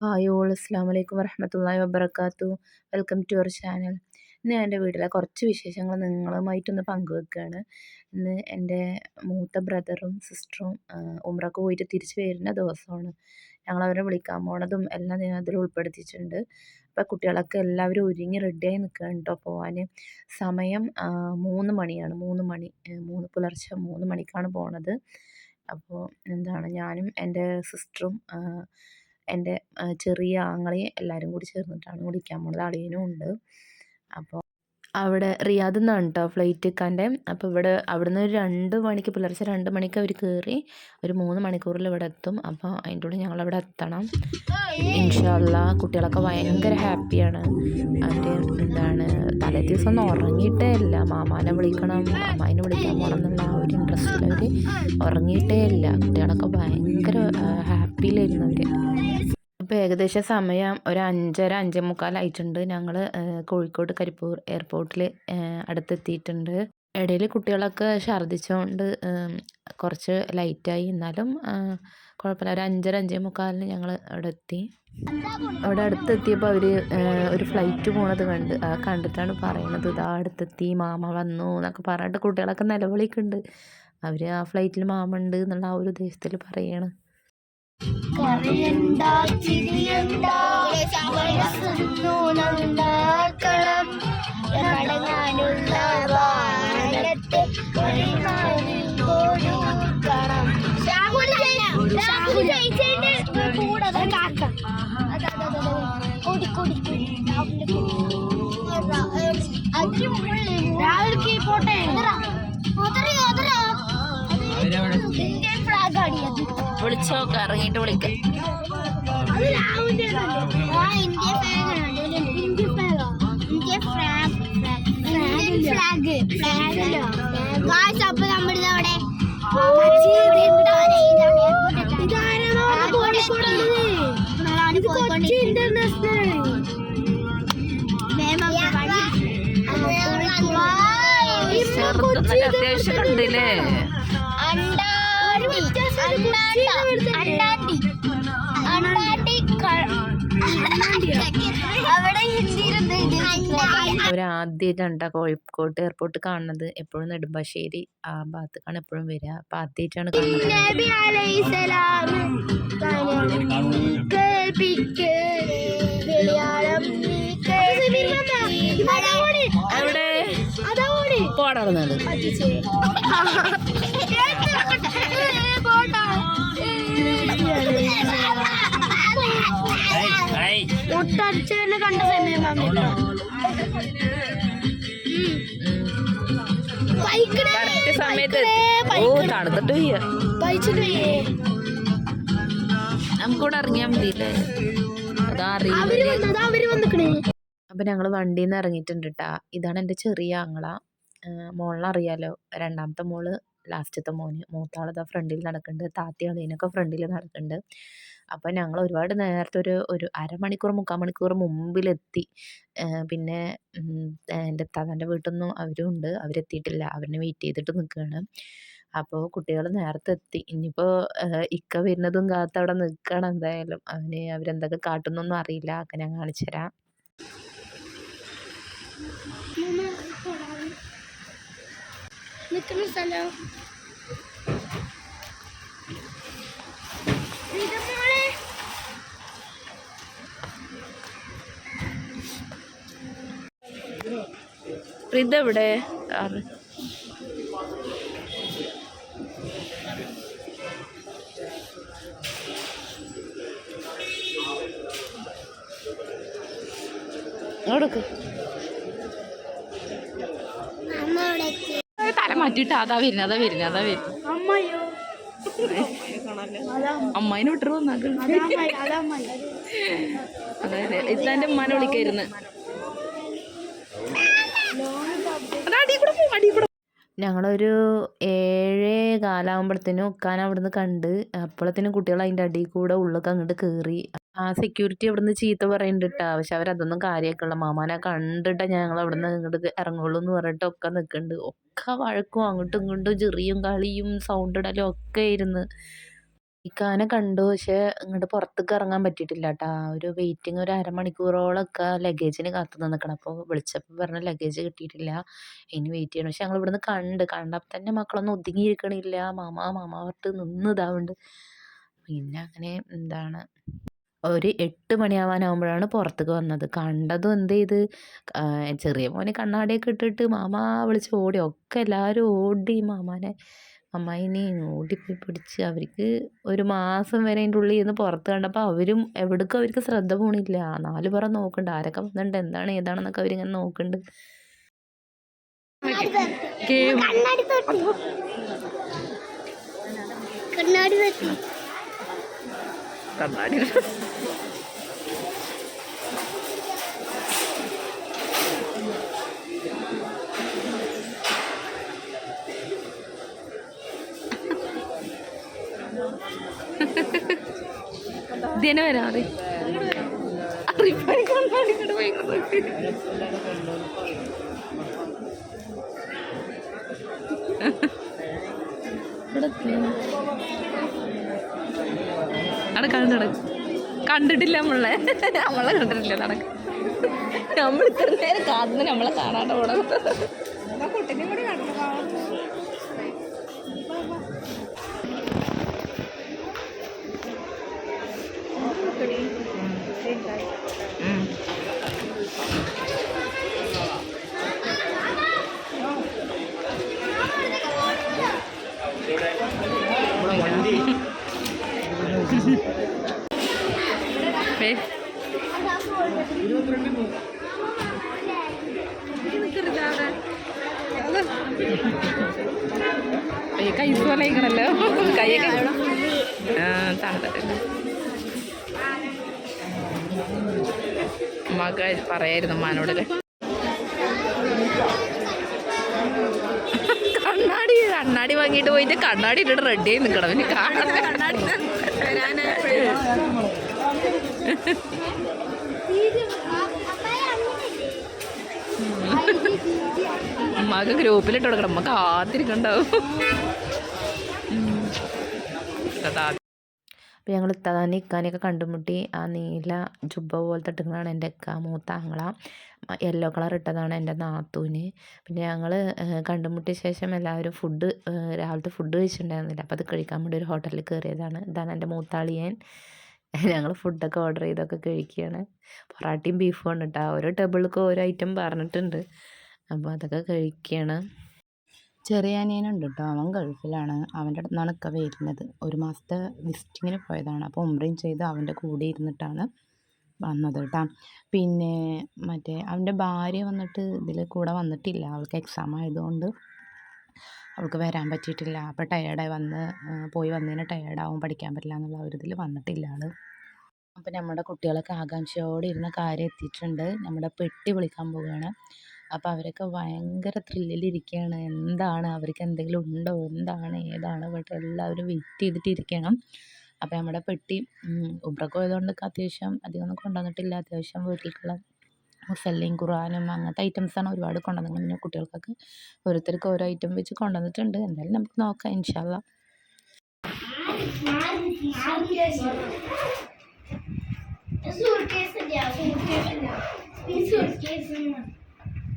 Hi all അസ്സാം വലൈക്കും വരഹമത്തല്ലാഹി വബർക്കാത്തു വെൽക്കം ടു അവർ ചാനൽ. ഇന്ന് ഞാൻ എന്റെ വീട്ടിലെ കുറച്ച് വിശേഷങ്ങൾ നിങ്ങളുമായിട്ടൊന്ന് പങ്കുവെക്കുകയാണ് ഇന്ന് എന്റെ മൂത്ത ബ്രദറും സിസ്റ്ററും ഉമ്രക്ക് പോയിട്ട് തിരിച്ച് വരുന്ന ദിവസമാണ്. ഞങ്ങൾ അവരെ വിളിക്കാൻ പോണതും എല്ലാം ഞാൻ അതിൽ ഉൾപ്പെടുത്തിയിട്ടുണ്ട്. അപ്പോൾ കുട്ടികളൊക്കെ എല്ലാവരും ഒരുങ്ങി റെഡിയായി നിൽക്കുകയാണ് കേട്ടോ പോകാൻ സമയം മൂന്ന് മണിയാണ്. മൂന്ന് മണി മൂന്ന് പുലർച്ചെ മൂന്ന് മണിക്കാണ് പോണത്. അപ്പോൾ എന്താണ്? ഞാനും എന്റെ സിസ്റ്ററും എന്റെ ചെറിയ ആങ്ങളെയും എല്ലാവരും കൂടി ചേർന്നിട്ടാണ് വിളിക്കാൻ പോണത്. അളിയനും ഉണ്ട്. അപ്പോൾ അവിടെ റിയാദിൽ നിന്നാണ് കേട്ടോ ഫ്ലൈറ്റ് എക്കാന്റെ അപ്പോൾ ഇവിടെ അവിടുന്ന് ഒരു രണ്ട് മണിക്ക് പുലർച്ചെ രണ്ട് മണിക്ക് അവർ കയറി ഒരു മൂന്ന് മണിക്കൂറിൽ ഇവിടെ എത്തും. അപ്പോൾ അതിന്റെ കൂടെ ഞങ്ങളവിടെ എത്തണം. ഇൻഷാല്ല കുട്ടികളൊക്കെ ഭയങ്കര ഹാപ്പിയാണ് അവർ എന്താണ് തലേ ദിവസം ഒന്നും ഉറങ്ങിയിട്ടേ ഇല്ല. മാമാനെ വിളിക്കണം അമ്മായിനെ വിളിക്കാൻ പോകണം എന്നുള്ള ഒരു ഇൻട്രസ്റ്റിൽ അവർ ഉറങ്ങിയിട്ടേ ഇല്ല. കുട്ടികളൊക്കെ ഭയങ്കര ഹാപ്പിയിലായിരുന്നു അവർ ഇപ്പോൾ ഏകദേശം സമയം ഒരു അഞ്ചര അഞ്ചേ മുക്കാലായിട്ടുണ്ട് ഞങ്ങൾ കോഴിക്കോട് കരിപ്പൂർ എയർപോർട്ടിൽ അടുത്തെത്തിയിട്ടുണ്ട്. ഇടയിൽ കുട്ടികളൊക്കെ ഛർദ്ദിച്ചുകൊണ്ട് കുറച്ച് ലൈറ്റായി എന്നാലും കുഴപ്പമില്ല. ഒരു അഞ്ചര അഞ്ചേ മുക്കാലിന് ഞങ്ങൾ അവിടെ എത്തി. അവിടെ അടുത്തെത്തിയപ്പോൾ അവർ ഒരു ഫ്ലൈറ്റ് പോണത് കണ്ട് കണ്ടിട്ടാണ് പറയണത് ഇതാ അടുത്തെത്തി മാമ വന്നു എന്നൊക്കെ പറഞ്ഞിട്ട് കുട്ടികളൊക്കെ നിലവിളിക്കുന്നുണ്ട് അവർ ആ ഫ്ലൈറ്റിൽ മാമ ഉണ്ട് എന്നുള്ള ആ ഒരു ഉദ്ദേശത്തിൽ പറയാണ്. വാനത്തെ രാഹുൽക്ക് പോട്ടെ ഇന്ത്യൻ ഫ്ലാഗ് ആടിയത് വിളിച്ചോക്കെ ഇറങ്ങിയിട്ട് വിളിക്കാം അപ്പൊ നമ്മളിത് അവിടെ അത്യാവശ്യം കണ്ടില്ലേ അവിടെ ഹിന്ദിയിലെന്താ അവർ ആദ്യമായിട്ടാണ് കോഴിക്കോട് എയർപോർട്ട് കാണുന്നത്. എപ്പോഴും നെടുമ്പാശ്ശേരി ആ ഭാഗത്തേക്കാണ് എപ്പോഴും വരിക. അപ്പം ആദ്യമായിട്ടാണ് കാണുന്നത്. അവിടെ? പോട്ടാ മുട്ടടിച്ചതിന് കണ്ട സമയം കറക്റ്റ് സമയത്ത് ഓ തണുത്തിട്ട് വയ്യ. നമുക്കിവിടെ ഇറങ്ങിയാൽ മതിയില്ലേ? അതാ അറിയില്ല അപ്പം ഞങ്ങൾ വണ്ടിയിൽ നിന്ന് ഇറങ്ങിയിട്ടുണ്ട് കേട്ടാ ഇതാണ് എന്റെ ചെറിയ ആങ്ങള. മോളിനറിയാലോ രണ്ടാമത്തെ മോൾ ലാസ്റ്റത്തെ മോന് മൂത്താളത് ഫ്രണ്ടിൽ നടക്കുന്നുണ്ട് താത്തി അളിയനൊക്കെ ഫ്രണ്ടിൽ നടക്കുന്നുണ്ട് അപ്പോൾ ഞങ്ങൾ ഒരുപാട് നേരത്തെ ഒരു ഒരു അരമണിക്കൂർ മുക്കാൽ മണിക്കൂർ മുമ്പിലെത്തി. പിന്നെ എന്റെ താതാന്റെ വീട്ടിൽ നിന്നും അവരും ഉണ്ട്. അവരെത്തിയിട്ടില്ല. അവരിനെ വെയിറ്റ് ചെയ്തിട്ട് നിൽക്കുകയാണ് അപ്പോൾ കുട്ടികൾ നേരത്തെ എത്തി. ഇനിയിപ്പോൾ ഇക്ക വരുന്നതും കാത്ത് അവിടെ നിൽക്കണം എന്തായാലും. അവന് അവരെന്തൊക്കെ കാട്ടുന്നൊന്നും അറിയില്ല. അങ്ങനെ ഞാൻ കാണിച്ചു തരാം നിൽക്കുന്ന സ്ഥലം ഇതെവിടെ കൊടുക്ക് അമ്മ അവിടെ തല മാറ്റിയിട്ട് അതാ വരുന്നത് അതാ വരുന്നത് അതാ വരുന്നത് അമ്മയോ അമ്മായിനെ വിട്ടു വന്നാക്ക. അതെ അതെ ഇത്താന്റെ ഉമ്മാനെ വിളിക്കായിരുന്നു. ഞങ്ങളൊരു ഏഴ് കാലാകുമ്പോഴത്തേനും ഉക്കാൻ അവിടുന്ന് കണ്ട് അപ്പോഴത്തേനും കുട്ടികൾ അതിന്റെ അടിയിൽ കൂടെ ഉള്ളിലേക്ക് അങ്ങോട്ട് കയറി ആ സെക്യൂരിറ്റി അവിടുന്ന് ചീത്ത പറയുന്നുണ്ട് കേട്ടോ പക്ഷെ അവരതൊന്നും കാര്യമാക്കുള്ള മാമാനെ കണ്ടിട്ടാ ഞങ്ങൾ അവിടുന്ന് ഇങ്ങോട്ട് ഇറങ്ങുള്ളൂ എന്ന് പറഞ്ഞിട്ട് ഒക്കെ നിൽക്കുന്നുണ്ട് ഒക്കെ വഴക്കും അങ്ങോട്ടും ഇങ്ങോട്ടും ചെറിയും കളിയും സൗണ്ട് ഇടലും ഒക്കെ ആയിരുന്നു. ഇക്കാനെ കണ്ടു. പക്ഷേ ഇങ്ങോട്ട് പുറത്തേക്ക് ഇറങ്ങാൻ പറ്റിയിട്ടില്ല കേട്ടോ ഒരു വെയിറ്റിംഗ് ഒരു അരമണിക്കൂറോളമൊക്കെ ലഗേജിന് കാത്തു നിന്നിക്കണം. അപ്പോൾ വിളിച്ചപ്പോൾ പറഞ്ഞ ലഗേജ് കിട്ടിയിട്ടില്ല. ഇനി വെയിറ്റ് ചെയ്യണം. പക്ഷെ ഞങ്ങൾ ഇവിടുന്ന് കണ്ട്. കണ്ടപ്പോൾ തന്നെ മക്കളൊന്നും ഒതുങ്ങിയിരിക്കണില്ല. മാമ മാമ പറഞ്ഞിട്ട് നിന്ന് ഇതാവുന്നുണ്ട് പിന്നെ അങ്ങനെ എന്താണ്? ഒരു എട്ട് മണിയാവാനാകുമ്പോഴാണ് പുറത്തേക്ക് വന്നത്. കണ്ടതും എന്ത് ചെയ്ത്? ചെറിയ മോനെ കണ്ണാടിയൊക്കെ ഇട്ടിട്ട് മാമ വിളിച്ച് ഓടി. ഒക്കെ എല്ലാവരും ഓടി മാമാനെ. അമ്മായിനെ ഓടിപ്പോയി പിടിച്ച് അവർക്ക് ഒരു മാസം വരെ അതിന്റെ ഉള്ളിൽ ഇരുന്ന് പുറത്ത് കണ്ടപ്പോൾ അവരും എവിടേക്കും അവർക്ക് ശ്രദ്ധ പോണില്ല. നാല് പുറം നോക്കുന്നുണ്ട് ആരൊക്കെ വന്നിട്ടുണ്ട്? എന്താണ്? ഏതാണെന്നൊക്കെ അവരിങ്ങനെ നോക്കുന്നുണ്ട് കണ്ണാടി തൊട്ടി. കണ്ണാടി ഇതിനെ വരാറ്. അവിടെ കണ്ടു കണ്ടിട്ടില്ല നമ്മളെ. നമ്മളെ കണ്ടിട്ടില്ല നടക്ക്. നമ്മൾ ഇത്ര നേരം കാത്തുന്ന നമ്മളെ കാണാണ്ട് പോണത്. കുട്ടിനെ കൂടി ഏയ് കൈ പോലെയാണല്ലോ കൈയൊക്കെ. ആ തണുത്തിട്ടില്ല മക പറയായിരുന്നു ഉമ്മാനോട്. കണ്ണാടി കണ്ണാടി വാങ്ങിയിട്ട് പോയിട്ട് കണ്ണാടി ഇട്ടിട്ട് റെഡി ആയി നിൽക്കണം പിന്നെ കാണാൻ കണ്ണാടി ഉമ്മാക്ക് ഗ്രൂപ്പിലിട്ട് കൊടുക്കണം. ഉമ്മക്ക് ആദ്യം അപ്പോൾ ഞങ്ങൾ ഇത്താനെ ഇക്കാനെയൊക്കെ കണ്ടുമുട്ടി. ആ നീല ജുബ്ബ പോലത്തെ ഇട്ടുകളാണ് എന്റെ ഇക്ക മൂത്ത ആങ്ങള. യെല്ലോ കളർ ഇട്ടതാണ് എന്റെ നാത്തൂന്. പിന്നെ ഞങ്ങൾ കണ്ടുമുട്ടിയ ശേഷം എല്ലാവരും ഫുഡ് രാവിലത്തെ ഫുഡ് കഴിച്ചിട്ടുണ്ടായിരുന്നില്ല. അപ്പോൾ അത് കഴിക്കാൻ വേണ്ടി ഒരു ഹോട്ടലിൽ കയറിയതാണ് ഇതാണ് എന്റെ മൂത്താളിയൻ. ഞങ്ങൾ ഫുഡൊക്കെ ഓർഡർ ചെയ്തൊക്കെ കഴിക്കുകയാണ്. പൊറാട്ടയും ബീഫും ആണ് കേട്ടോ ഓരോ ടേബിളിലേക്ക് ഓരോ ഐറ്റം പറഞ്ഞിട്ടുണ്ട്. അപ്പോൾ അതൊക്കെ കഴിക്കുകയാണ്. ചെറിയ അനിയനുണ്ട് കേട്ടോ അവൻ ഗൾഫിലാണ്. അവന്റെ അടുത്ത് നിന്നാണ് വരുന്നത്. ഒരു മാസത്തെ വിസിറ്റിങ്ങിന് പോയതാണ്. അപ്പോൾ ഉംറയും ചെയ്ത് അവന്റെ കൂടെ ഇരുന്നിട്ടാണ് വന്നത് കേട്ടോ. പിന്നെ മറ്റേ അവന്റെ ഭാര്യ വന്നിട്ട് ഇതിൽ കൂടെ വന്നിട്ടില്ല. അവൾക്ക് എക്സാം ആയതുകൊണ്ട് അവൾക്ക് വരാൻ പറ്റിയിട്ടില്ല. അപ്പോൾ ടയേർഡായി വന്ന് പോയി വന്നതിന് ടയേർഡാവും പഠിക്കാൻ പറ്റില്ല എന്നുള്ള ഒരു ഇതിൽ വന്നിട്ടില്ല ആൾ അപ്പോൾ നമ്മുടെ കുട്ടികളൊക്കെ ആകാംക്ഷയോടെ ഇരുന്ന കാര്യം എത്തിയിട്ടുണ്ട്. നമ്മുടെ പെട്ടി വിളിക്കാൻ പോവുകയാണ്. അപ്പോൾ അവരൊക്കെ ഭയങ്കര ത്രില്ലിലിരിക്കുകയാണ് എന്താണ്? അവർക്ക് എന്തെങ്കിലും ഉണ്ടോ? എന്താണ്? ഏതാണ്? പറഞ്ഞിട്ട് എല്ലാവരും വെയിറ്റ് ചെയ്തിട്ടിരിക്കണം. അപ്പോൾ നമ്മുടെ പെട്ടി ഉബ്രക്ക് പോയതുകൊണ്ട് അത്യാവശ്യം അധികമൊന്നും കൊണ്ടുവന്നിട്ടില്ല. അത്യാവശ്യം വീട്ടിലേക്കുള്ള മുസല്ലയും ഖുറാനും അങ്ങനത്തെ ഐറ്റംസാണ് ഒരുപാട് കൊണ്ടുവന്നത്. പിന്നെ കുട്ടികൾക്കൊക്കെ ഓരോരുത്തർക്ക് ഓരോ ഐറ്റം വെച്ച് കൊണ്ടുവന്നിട്ടുണ്ട്. എന്തായാലും നമുക്ക് നോക്കാം. ഇൻഷാല്ല suitcase suitcase suit suitcase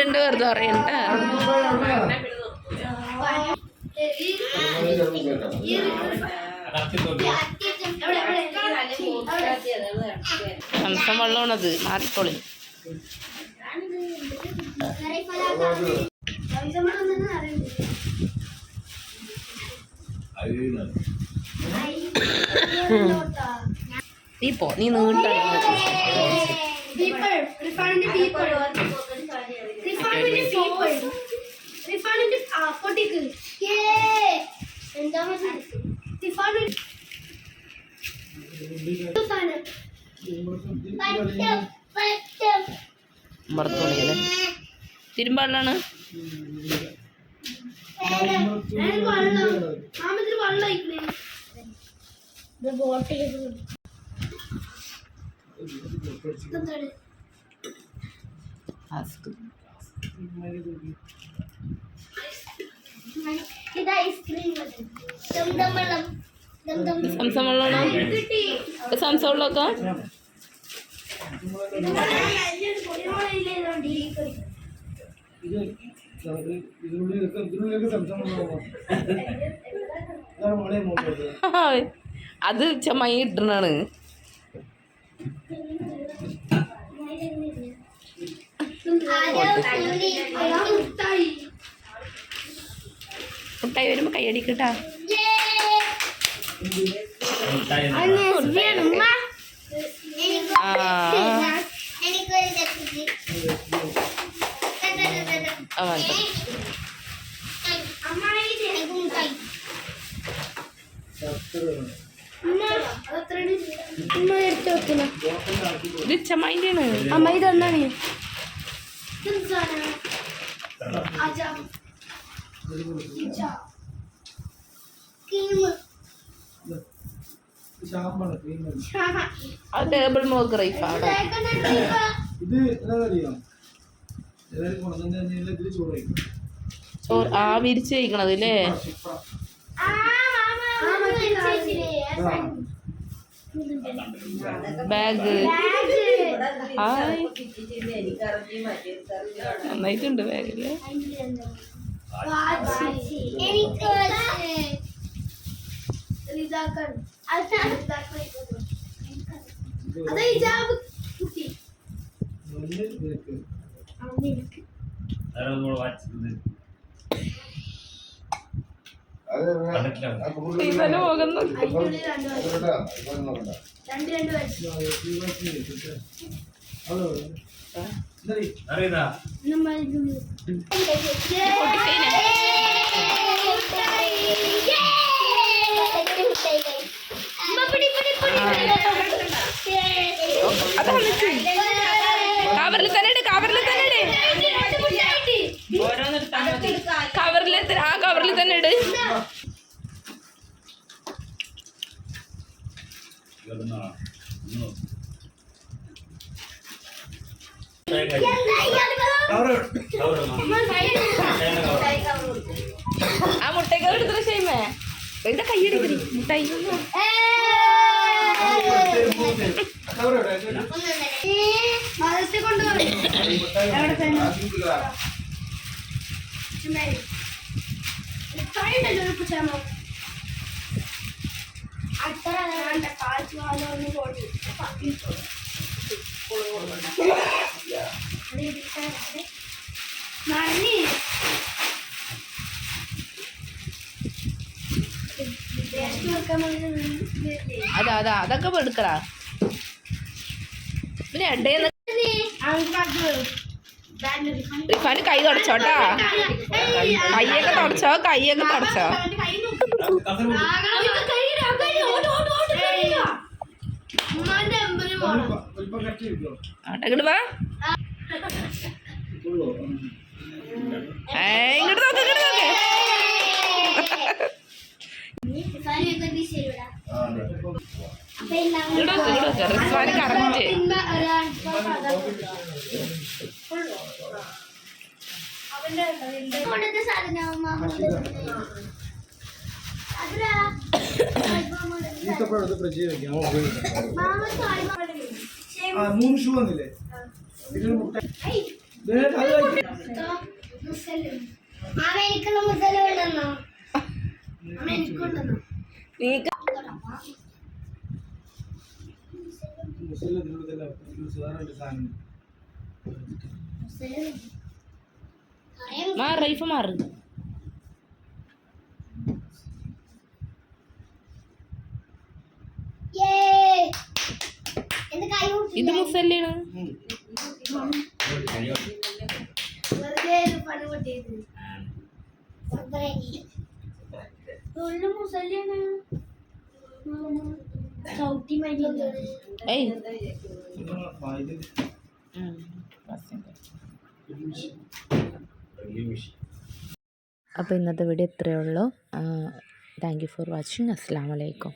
ഉണ്ട് വെറുതെ പറയണ്ട. മനസ്സം വെള്ളമാണത്. മാറിക്കോളി. നീ പോ നീ നീട്ടാണ് People, റിഫാണിന്റെ people. റിഫാണിന്റെ people. റിഫാണിന്റെ ആ, പൊട്ടിക്ക്. എന്താ റിഫാണിന്റെ സാധനം ഉമ്മറത്തോളിയല്ലേ തിരുമ്പാടിലാണ് മാമത്തിന് വെള്ളം ഒഴിക്കണേ ബോട്ടിൽ എന്താണ് ഇത് ഐസ്ക്രീം ദം വെള്ളം ദം ദം സംസം വെള്ളമാണോ കിട്ടി സംസം വെള്ളമൊക്കെ ഇത് നമുക്ക് ഇതിനുള്ളിലൊക്കെ ഇതിനുള്ളിലൊക്കെ സംസാരം ഇതാണ് മോളെ മോളെ അത് ചമായി ഇടണാണ് മുട്ടായി വരുമ്പോ കൈയടിക്കട്ടാ ഇത് ചമ്മൈന്റെ ആണ് അമ്മ ക്രീം ആ ടേബിൾ മോക്ക് റൈഫാണ് ഇത് ചോറ് ആ വിരിച്ച് കഴിക്കണത് അല്ലേ ശുക്ര ബാഗ്. ഹായ്. നന്നായിട്ടുണ്ട് ബാഗിൽ അതെ ഹിജാബ് കുട്ടി നല്ല നിനക്ക് അമ്മ ഇവന് അതിനുള്ളിൽ രണ്ട് വയസ്സ് രണ്ട് രണ്ട് വയസ്സ് ഹലോ എന്താ നമ്മൾ ഇതിനുള്ളിൽ കവറിൽ തന്നെ ഇട് കവറിൽ തന്നെ ഇട് കവറിൽ ആ കവറിൽ തന്നെ ഇട് ആ മുട്ടയ്ക്ക് എടുത്തിട്ട് ഷെയ്മേ ഇവിടെ കൈയടിക്കടി മുട്ടായി. മതത്തെ കൊണ്ടുപോയി അത്ര വേണ്ട കാഴ്ച കാലം പോയി. നന്ദി അതാ അതാ. അതൊക്കെ എടുക്കടാ. പിന്നെ എടേന്ന് റിഫാന് കൈ തുടച്ചോട്ടാ കൈയൊക്കെ തുടച്ചോ കൈയൊക്കെ തുടച്ചോ. ഇങ്ങോട്ട് വാ. ഇങ്ങോട്ട് നോക്ക് ഇങ്ങോട്ട് നോക്ക്. ഇങ്ങോട്ട് നോക്ക് ഇങ്ങോട്ട് നോക്ക്. റിഫാന് കറക്റ്റ് കൊണ്ടത്തെ സാധനം അതിലാ. ഈത്തപ്പഴം ഫ്രിഡ്ജിൽ വെക്കാം. ആ മൂന്ന് ഷൂ വന്നില്ലേ? ഇതിന് മുട്ട. ദേ, അത് കഴിക്ക്. മാമ എനിക്കുള്ള മുതല ഉണ്ടെന്നോ മാമ എനിക്കുണ്ടെന്നോ നീക്ക്. മുസലിം ഇതിനുള്ളിൽ തന്നെ ജ്യൂസ് വേറെ ഒരു സാധനം മാ റൈഫ മാറ്. ഇത് മുസല്ലാണ് ഏയ്. അപ്പോൾ ഇന്നത്തെ വീഡിയോ ഇത്രയേ ഉള്ളൂ. താങ്ക് യു ഫോർ വാച്ചിങ് അസ്സാം വലൈക്കും